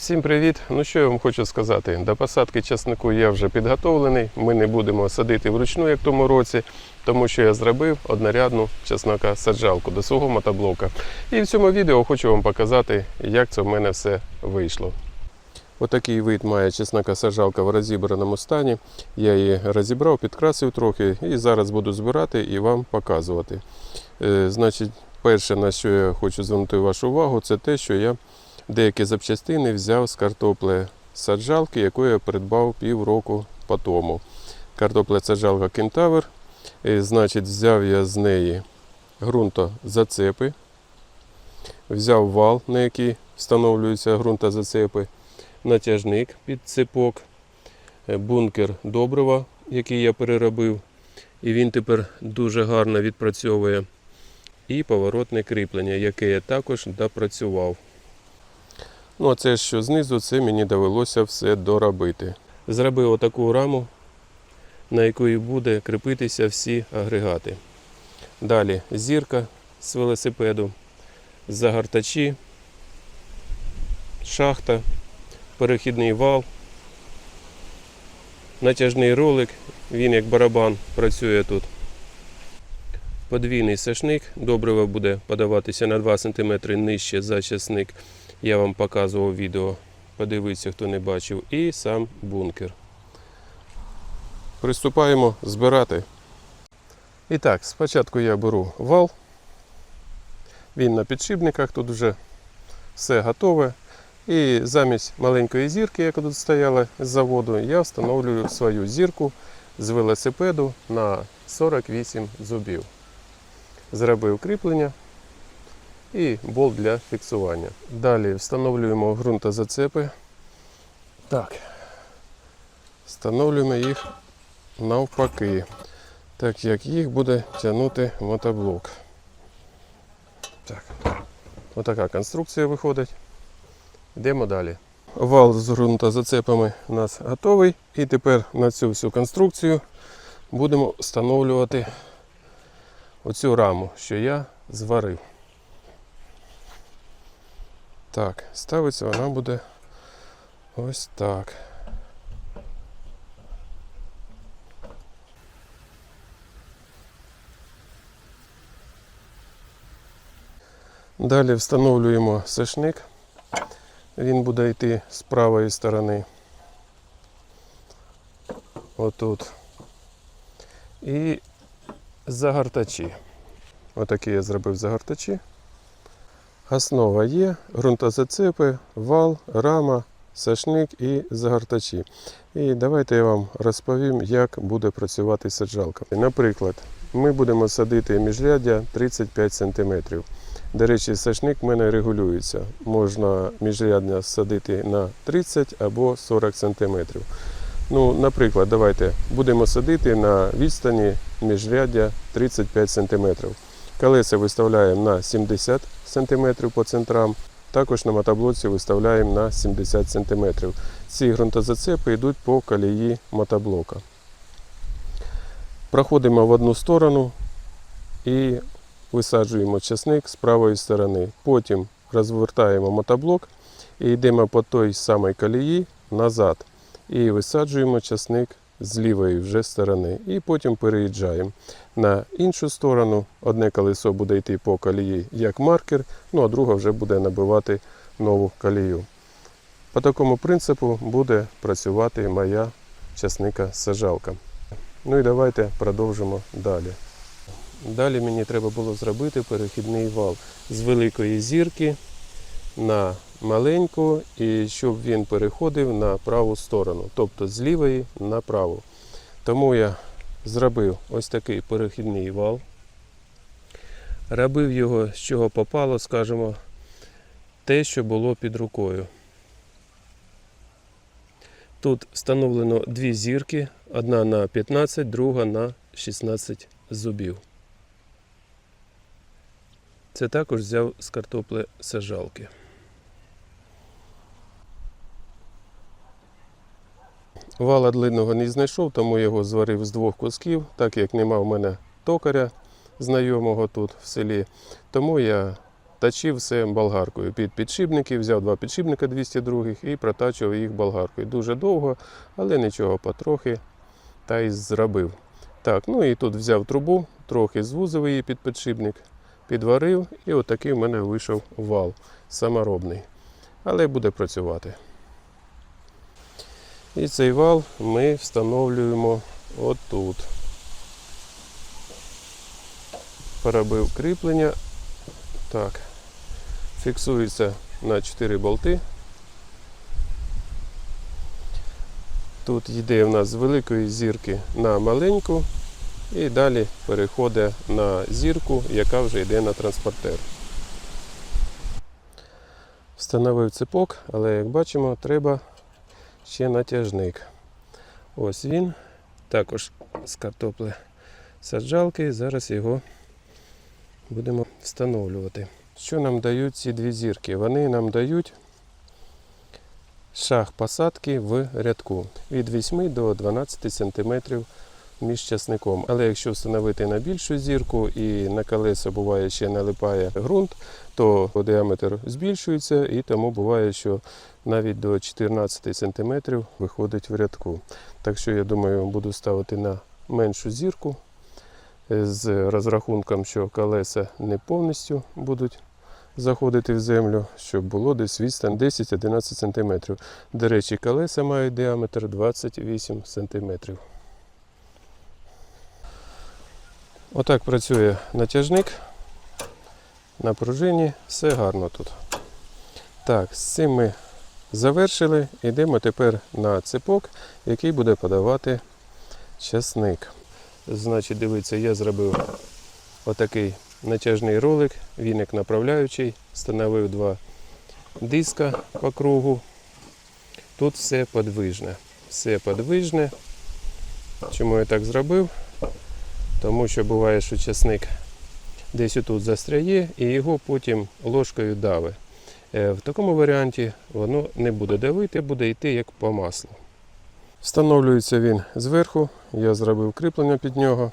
Всім привіт! Ну що я вам хочу сказати? До посадки часнику я вже підготовлений. Ми не будемо садити вручну, як тому році, тому що я зробив однорядну чеснока саджалку до свого мотоблока. І в цьому відео хочу вам показати, як це в мене все вийшло. Отакий вид має чеснока саджалка в розібраному стані. Я її розібрав, підкрасив трохи і зараз буду збирати і вам показувати. Е, значить, перше, на що я хочу звернути вашу увагу, це те, що я деякі запчастини взяв з картопле саджалки, яку я придбав півроку по тому. Картопля саджалка Кентавр. Е, Значить, взяв я з неї ґрунтозацепи, взяв вал, на який встановлюються ґрунтозацепи, натяжник під цепок, е, бункер добрива, який я переробив. І він тепер дуже гарно відпрацьовує. І поворотне кріплення, яке я також допрацював. Ну, а це що знизу, це мені довелося все доробити. Зробив отаку раму, на якої буде кріпитися всі агрегати. Далі зірка з велосипеду, загортачі, шахта, перехідний вал, натяжний ролик, він як барабан працює тут. Подвійний сашник, добриво буде подаватися на 2 см нижче за часник. Я вам показував відео. Подивіться, хто не бачив. І сам бункер. Приступаємо збирати. І так, спочатку я беру вал. Він на підшипниках, тут вже все готове. І замість маленької зірки, яка тут стояла з заводу, я встановлюю свою зірку з велосипеду на 48 зубів. Зробив кріплення і болт для фіксування. Далі встановлюємо ґрунтозацепи. Так. Встановлюємо їх навпаки, так як їх буде тягнути мотоблок. Так. Отака конструкція виходить. Йдемо далі. Вал з ґрунтозацепами у нас готовий. І тепер на цю всю конструкцію будемо встановлювати оцю раму, що я зварив. Так, ставиться вона буде ось так. Далі встановлюємо сешник. Він буде йти з правої сторони. Отут. І загортачі. Отакі я зробив загортачі. Основа є, ґрунтозацепи, вал, рама, сашник і загортачі. І давайте я вам розповім, як буде працювати саджалка. Наприклад, ми будемо садити міжряддя 35 см. До речі, сашник в мене регулюється. Можна міжрядня садити на 30 або 40 см. Ну, наприклад, давайте будемо садити на відстані міжряддя 35 см. Колеса виставляємо на 70 см по центрам. Також на мотоблоці виставляємо на 70 см. Ці ґрунтозацепи йдуть по колії мотоблока. Проходимо в одну сторону і висаджуємо часник з правої сторони. Потім розвертаємо мотоблок і йдемо по той самій колії назад. І висаджуємо часник з лівої вже сторони. І потім переїжджаємо на іншу сторону. Одне колесо буде йти по колії як маркер, ну а друге вже буде набивати нову колію. По такому принципу буде працювати моя часника сажалка. Ну і давайте продовжимо далі. Далі мені треба було зробити перехідний вал з великої зірки на маленьку, і щоб він переходив на праву сторону, тобто з лівої на праву. Тому я зробив ось такий перехідний вал. Робив його з чого попало, скажімо, те, що було під рукою. Тут встановлено дві зірки, одна на 15, друга на 16 зубів. Це також взяв з картопле сажалки. Вала длинного не знайшов, тому його зварив з двох кусків, так як нема в мене токаря знайомого тут в селі. Тому я точив все болгаркою під підшипники, взяв два підшипника 202 і протачував їх болгаркою. Дуже довго, але нічого, потрохи та й зробив. Так, ну і тут взяв трубу, трохи звузив її під підшипник, підварив, і отакий в мене вийшов вал саморобний. Але буде працювати. І цей вал ми встановлюємо отут. Перебив кріплення. Так. Фіксується на 4 болти. Тут йде в нас з великої зірки на маленьку і далі переходить на зірку, яка вже йде на транспортер. Встановив цепок, але як бачимо, треба ще натяжник. Ось він, також з картопли саджалки. Зараз його будемо встановлювати. Що нам дають ці дві зірки? Вони нам дають шаг посадки в рядку від 8 до 12 см між часником. Але якщо встановити на більшу зірку і на колеса буває ще налипає ґрунт, то діаметр збільшується і тому буває, що навіть до 14 см виходить в рядку. Так що я думаю, буду ставити на меншу зірку е, з розрахунком, що колеса не повністю будуть заходити в землю, щоб було десь відстань 10-11 см. До речі, колеса мають діаметр 28 см. Отак працює натяжник на пружині, все гарно тут. Так, з цим ми завершили. Йдемо тепер на цепок, який буде подавати часник. Значить, дивіться, я зробив отакий натяжний ролик, віник направляючий, встановив два диска по кругу. Тут все подвижне. Все подвижне. Чому я так зробив? Тому що буває, що часник десь отут застряє і його потім ложкою дави. Е, В такому варіанті воно не буде давити, буде йти як по маслу. Встановлюється він зверху, я зробив кріплення під нього.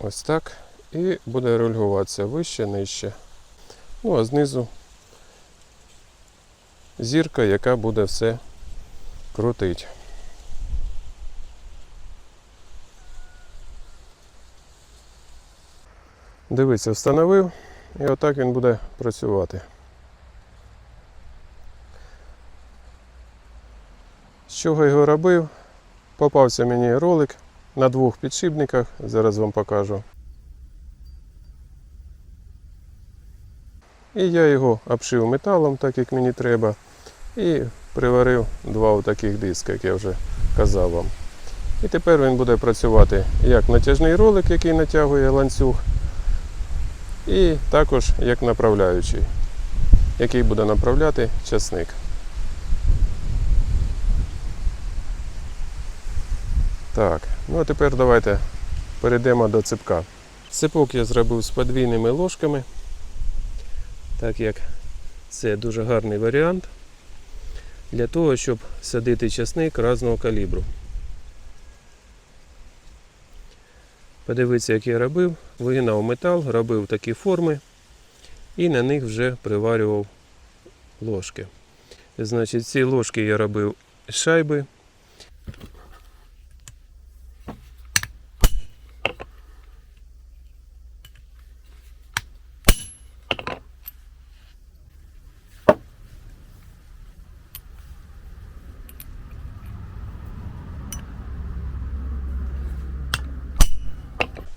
Ось так. І буде регулюватися вище, нижче. Ну а знизу зірка, яка буде все крутить. Дивіться, встановив і отак він буде працювати. З чого його робив? Попався мені ролик на двох підшипниках, зараз вам покажу. І я його обшив металом, так як мені треба, і приварив два таких диска, як я вже казав вам. І тепер він буде працювати як натяжний ролик, який натягує ланцюг, і також як направляючий, який буде направляти часник. Так, ну а тепер давайте перейдемо до ципка. Ципок я зробив з подвійними ложками, так як це дуже гарний варіант для того, щоб садити часник різного калібру. Подивіться, як я робив, вигинав метал, робив такі форми і на них вже приварював ложки. Значить, ці ложки я робив з шайби.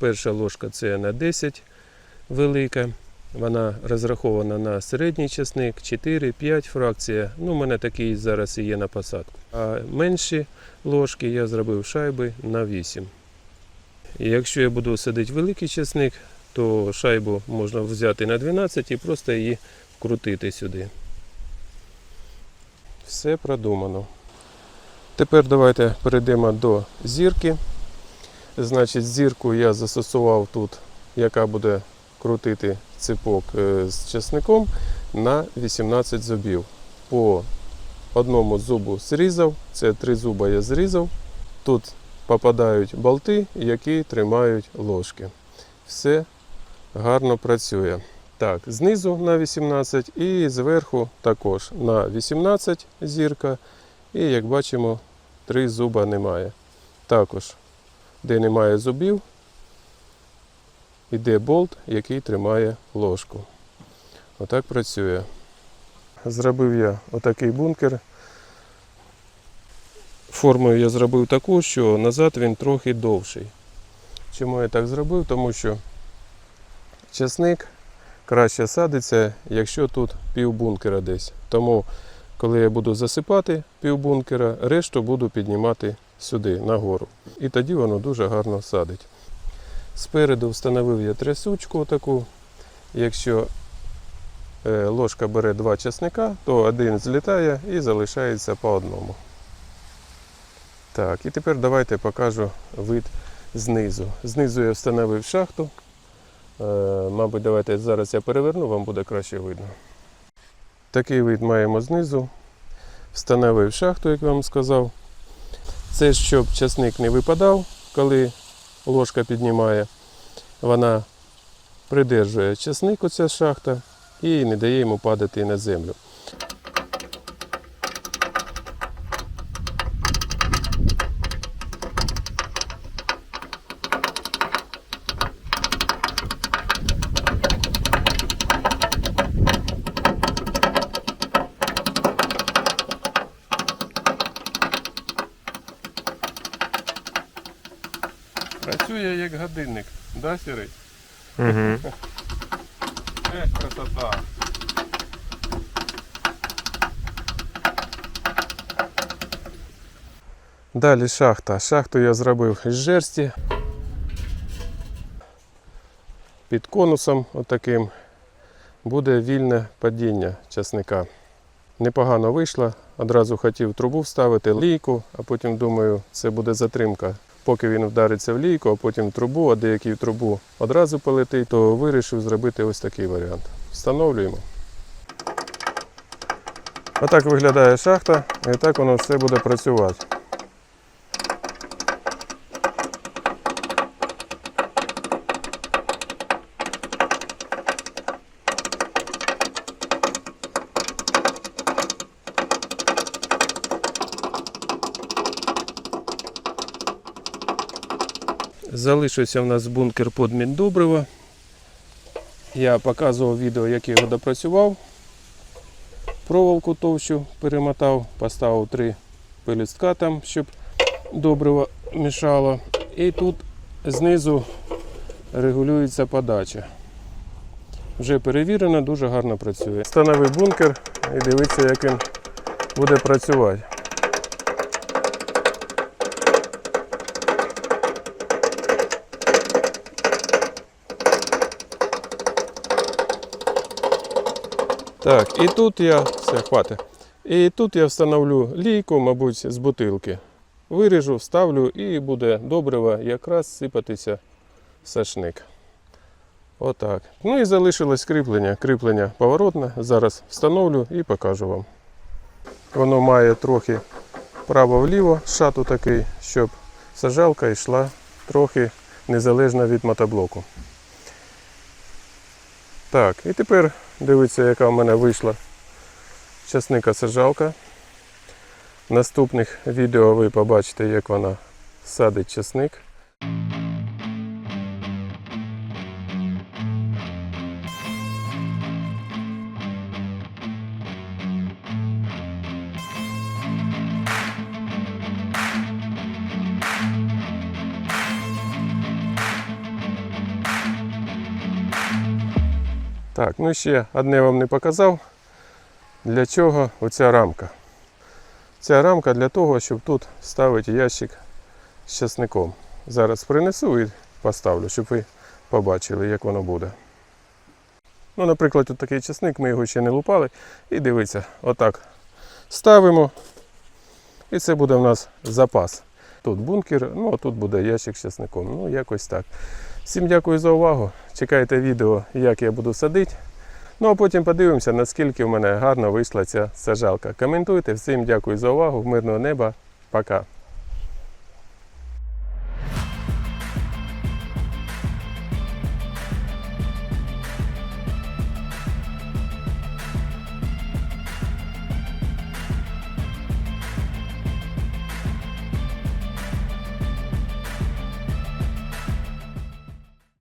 Перша ложка це на 10 велика. Вона розрахована на середній часник 4-5 фракція. Ну, у мене такий зараз і є на посадку. А менші ложки я зробив шайби на 8. І якщо я буду садити великий часник, то шайбу можна взяти на 12 і просто її вкрутити сюди. Все продумано. Тепер давайте перейдемо до зірки. Значить, зірку я застосував тут, яка буде крутити ципок е, з часником на 18 зубів. По одному зубу зрізав, це три зуба я зрізав. Тут попадають болти, які тримають ложки. Все гарно працює. Так, знизу на 18 і зверху також на 18 зірка. І як бачимо, три зуба немає. Також, де немає зубів, іде болт, який тримає ложку. Отак працює. Зробив я отакий бункер. Формою я зробив таку, що назад він трохи довший. Чому я так зробив? Тому що часник краще садиться, якщо тут пів бункера десь. Тому, коли я буду засипати пів бункера, решту буду піднімати сюди, нагору. І тоді воно дуже гарно садить. Спереду встановив я трясучку таку. Якщо е, ложка бере два часника, то один злітає і залишається по одному. Так, і тепер давайте покажу вид знизу. Знизу я встановив шахту. Е, мабуть, давайте зараз я переверну, вам буде краще видно. Такий вид маємо знизу. Встановив шахту, як вам сказав. Це щоб часник не випадав, коли ложка піднімає. Вона придержує часник, оця шахта, і не дає йому падати на землю. Працює як годинник, да, Сірий? Угу. Ех, красота. Далі шахта. Шахту я зробив із жерсті. Під конусом отаким буде вільне падіння часника. Непогано вийшло. Одразу хотів трубу вставити, лійку, а потім думаю, це буде затримка. Поки він вдариться в лійку, а потім в трубу, а деякий в трубу одразу полетить, то вирішив зробити ось такий варіант. Встановлюємо. Отак виглядає шахта, і так воно все буде працювати. Залишився в нас бункер під Міндобрива. Я показував відео, як я його допрацював. Проволоку товщу перемотав, поставив три пелюстка там, щоб добриво мішало. І тут знизу регулюється подача. Вже перевірено, дуже гарно працює. Встановив бункер і дивіться, як він буде працювати. Так, і тут я. Все, хватить. І тут я встановлю лійку, мабуть, з бутилки. Виріжу, вставлю і буде добриво якраз сипатися сашник. Отак. Ну і залишилось кріплення. Кріплення поворотне. Зараз встановлю і покажу вам. Воно має трохи право-вліво, шату такий, щоб сажалка йшла трохи незалежно від мотоблоку. Так, і тепер дивіться, яка в мене вийшла часника сажалка. В наступних відео ви побачите, як вона садить часник. Так, ну ще одне вам не показав. Для чого оця рамка? Ця рамка для того, щоб тут ставити ящик з часником. Зараз принесу і поставлю, щоб ви побачили, як воно буде. Ну, наприклад, тут такий часник, ми його ще не лупали. І дивіться, отак ставимо. І це буде у нас запас. Тут бункер, ну а тут буде ящик з часником. Ну, якось так. Всім дякую за увагу. Чекайте відео, як я буду садити. Ну а потім подивимося, наскільки в мене гарно вийшла ця сажалка. Коментуйте, всім дякую за увагу. Мирного неба. Пока.